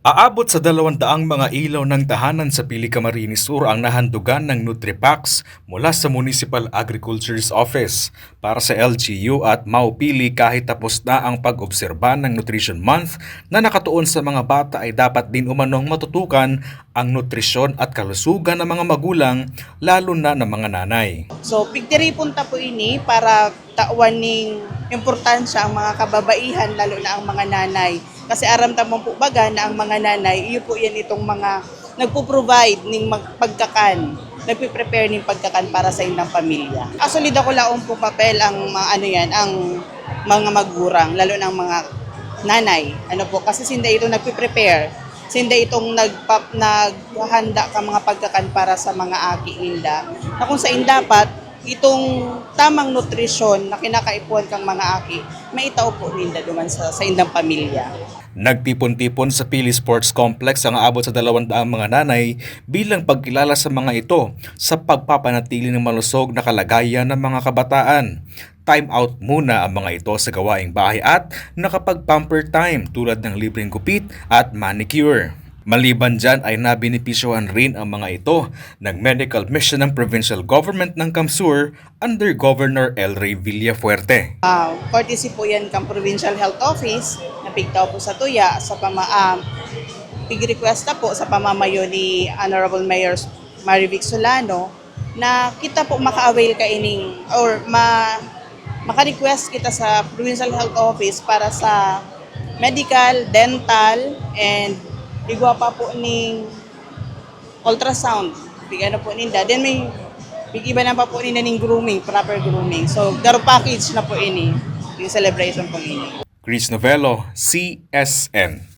Aabot sa dalawang daang mga ilaw ng tahanan sa Pili Sur ang nahandugan ng Nutripax mula sa Municipal Agriculture's Office para sa LGU at Maupili kahit tapos na ang pag-obserba ng Nutrition Month na nakatuon sa mga bata ay dapat din umanong matutukan ang nutrisyon at kalusugan ng mga magulang lalo na ng mga nanay. So, pigdiri punta po ini para tawan ning importansya ang mga kababaihan, lalo na ang mga nanay. Kasi aram tamang po baga na ang mga nanay, iyo po yan itong mga nagpo-provide mag- pagkakan, nagpe-prepare ning pagkakan para sa ilang pamilya. Asolid ako laong po papel ang mga ano yan, ang mga magurang, lalo ang mga nanay. Ano po, kasi sinda ito nagpe-prepare sinda itong nagpap, naghahanda ka mga pagkakan para sa mga aki inda. Na kung sa dapat, itong tamang nutrisyon na kinakaipuan kang mga aki, maitao po ninda duman sa, sa indang pamilya. Nagtipon-tipon sa Pili Sports Complex ang aabot sa dalawang daang mga nanay bilang pagkilala sa mga ito sa pagpapanatili ng malusog na kalagayan ng mga kabataan. Time out muna ang mga ito sa gawaing bahay at nakapag-pamper time tulad ng libreng gupit at manicure. Maliban dyan ay nabinipisyohan rin ang mga ito ng medical mission ng provincial government ng Kamsur under Governor El Rey Villafuerte. Uh, courtesy po yan kang Provincial Health Office, napigtaw po sa tuya, sa pama, um, pig-request na po sa pamamayo ni Honorable Mayor Marivic Solano na kita po maka-avail ka ining or ma maka-request kita sa Provincial Health Office para sa medical, dental, and igwa pa po ning ultrasound. Bigyan na po ninda. Then may Big-iba na pa po ninda ning grooming, proper grooming. So, garo package na po ini, yung celebration po ini. Chris Novello, CSN.